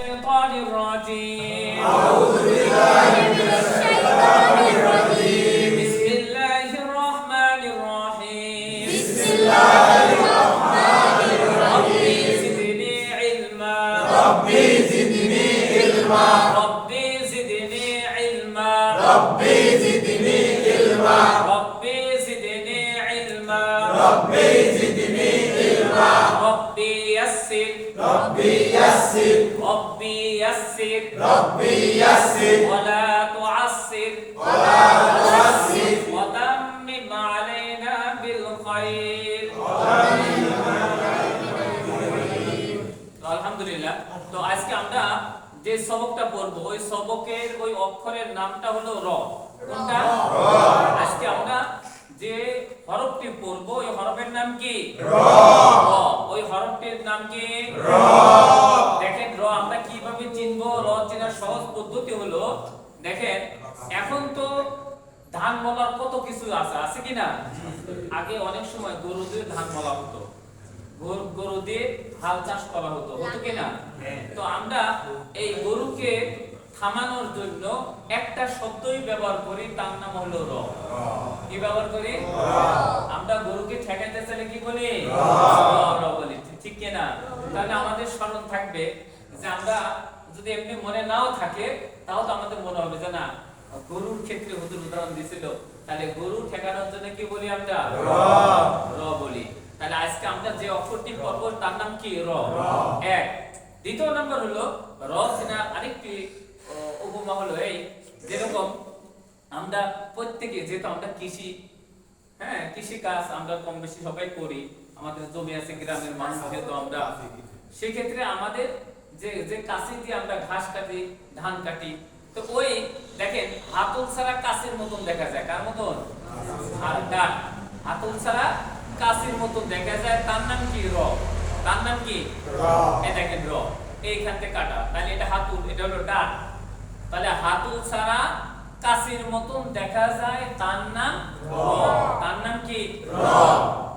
الشيطان الرجيم. بسم الله الرحمن الرحيم. ربي زدني علما. ربي زدني علما. ربي زدني علما. ربي زدني علما. يسر ربي يسر ولا تعسر ولا تعسر وتمم علينا بالخير তো আলহামদুলিল্লাহ তো আজকে আমরা যে সবকটা পড়বো ওই সবকের ওই অক্ষরের নামটা হলো র কোনটা আজকে আমরা যে হরফটি পড়ব ওই হরফের নাম কি? র। ওই হরফটির নাম কি? র। দেখেন র আমরা কীভাবে চিনবো? র চেনার সহজ পদ্ধতি হলো দেখেন এখন তো ধান বলার কত কিছু আছে আছে কি না? আগে অনেক সময় গরু দিয়ে ধান বলা হতো। গরু গরু দিয়ে হাল চাষ করা হতো হতো কি না? তো আমরা এই গরুকে থামানোর জন্য একটা শব্দই ব্যবহার করি তার নাম হলো র। কি ব্যবহার করি? আমরা গরুকে ঠেকাইতে চাইলে কি বলি? র। বলি। ঠিক কি না? তাহলে আমাদের স্মরণ থাকবে যে আমরা যদি এমনি মনে নাও থাকে তাও তো আমাদের মনে হবে যে না গরুর ক্ষেত্রে হুজুর উদাহরণ দিছিল। তাহলে গরু ঠেকানোর জন্য কি বলি আমরা? র। বলি। তাহলে আজকে আমরা যে অক্ষরটি পড়ব তার নাম কি? র। এক। দ্বিতীয় নম্বর হলো র চেনার আরেকটি উপমা হলো এই যেরকম আমরা প্রত্যেকে যেহেতু আমরা কৃষি হ্যাঁ কৃষি কাজ আমরা কম বেশি সবাই করি আমাদের জমি আছে গ্রামের মানুষ যেহেতু আমরা সেক্ষেত্রে আমাদের যে যে কাশি দিয়ে আমরা ঘাস কাটি ধান কাটি তো ওই দেখেন হাতল ছাড়া কাশির মতন দেখা যায় কার মতন? আর ডাক হাতল ছাড়া কাশির মতন দেখা যায় তার নাম কি? র। তার নাম কি? এই দেখেন র। এইখান থেকে কাটা। তাহলে এটা হাতুল এটা হলো ডাক তাহলে হাতুল ছাড়া কাশির মতন দেখা যায় তার নাম তার নাম কি?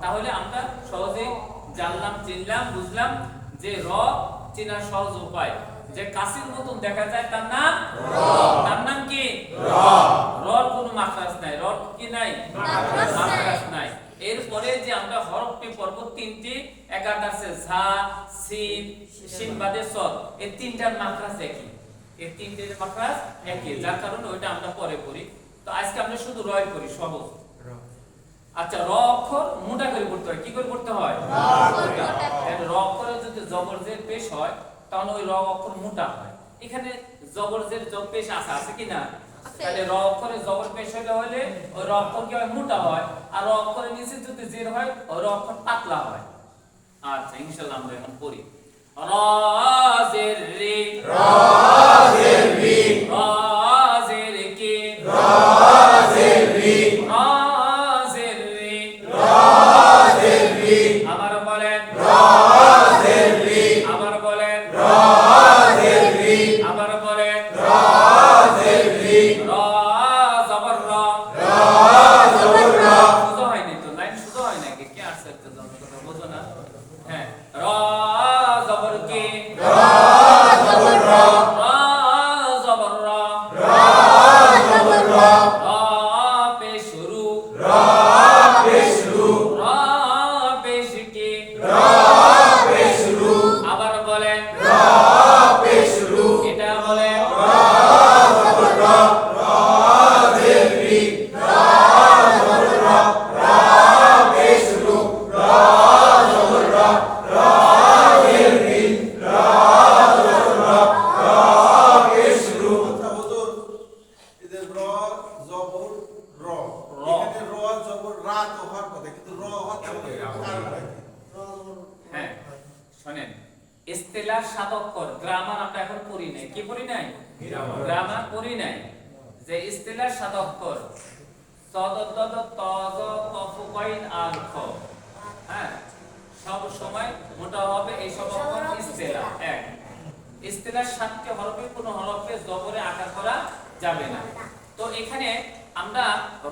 তাহলে আমরা সহজে জানলাম চিনলাম বুঝলাম যে র চেনার সহজ উপায়। যে কাশির মতন দেখা যায় তার নাম তার নাম কি? রর কোনো মাখরাজ নাই। রর কি নাই? মাখরাজ নাই। এরপরে যে আমরা হরফটি পড়ব তিনটি আছে ঝা সিন শিন বাদে সদ এই তিনটার মাখরাজ একই। এই তিনটের মাখরাজ একই যার কারণে ওইটা আমরা পরে পড়ি। তো আজকে আমরা শুধু রয় করি সহজ আচ্ছা র অক্ষর মোটা করে পড়তে হয় কি করে পড়তে হয়? র অক্ষরে যদি জবর জের পেশ হয় তাহলে ওই র অক্ষর মোটা হয়। এখানে জবর জের জ পেশ আছে আছে কি না? তাহলে র অক্ষরে জবর পেশ হলে হলে ওই র অক্ষর কি হয়? মোটা হয়। আর র অক্ষরের নিচে যদি জের হয় ওই র অক্ষর পাতলা হয়। আচ্ছা ইনশাআল্লাহ আমরা এখন পড়ি। র জের রে র জের হওয়ার কথা কিন্তু র? হ্যাঁ শোনেন ইস্তেলার সাতক্ষর গ্রামার আমরা এখন পড়ি নাই। কি পড়ি নাই? গ্রামার। পড়ি নাই। যে ইস্তেলার সাতক্ষর সদদ্দদ তজ কফ কইন আর খ। হ্যাঁ সব সময় মোটা হবে এই সব অক্ষর ইস্তেলা। এক। ইস্তেলার সাতটি হরফে কোনো হরফে জবরে আকার করা যাবে না। তো এখানে আমরা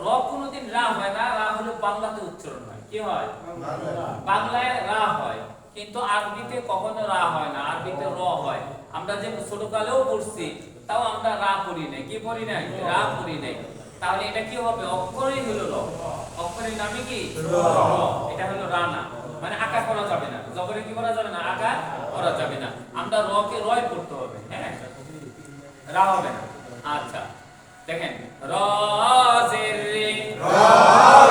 র কোনোদিন রা হয় না রা হলো বাংলাতে উচ্চারণ হয়। কি হয়? বাংলায়। রা হয়। কিন্তু আরবিতে কখনো রা হয় না আরবিতে র হয়। আমরা যে ছোটকালেও পড়ছি তাও আমরা রা পড়ি নাই। কি পড়ি নাই? রা পড়ি নাই। তাহলে এটা কি হবে? অক্ষরই হলো র। অক্ষরের নামে কি? র। এটা হলো রা না। মানে আকার করা যাবে না। জবরে কি করা যাবে না? আকার করা যাবে না। আমরা রকে রয় পড়তে হবে হ্যাঁ? রা হবে না। আচ্ছা। দেখেন র জের রে। র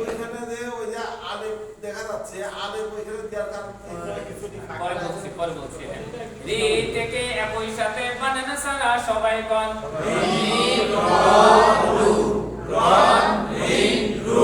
ওইখানে যে ওই যে আলেপ দেখা যাচ্ছে আলেপ ওইখানে দেওয়ার কারণে হ্যাঁ। পরে বলছি পরে বলছি হ্যাঁ। রি থেকে একই সাথে মানে না সারা সবাই গণ। রি রু রন রি রু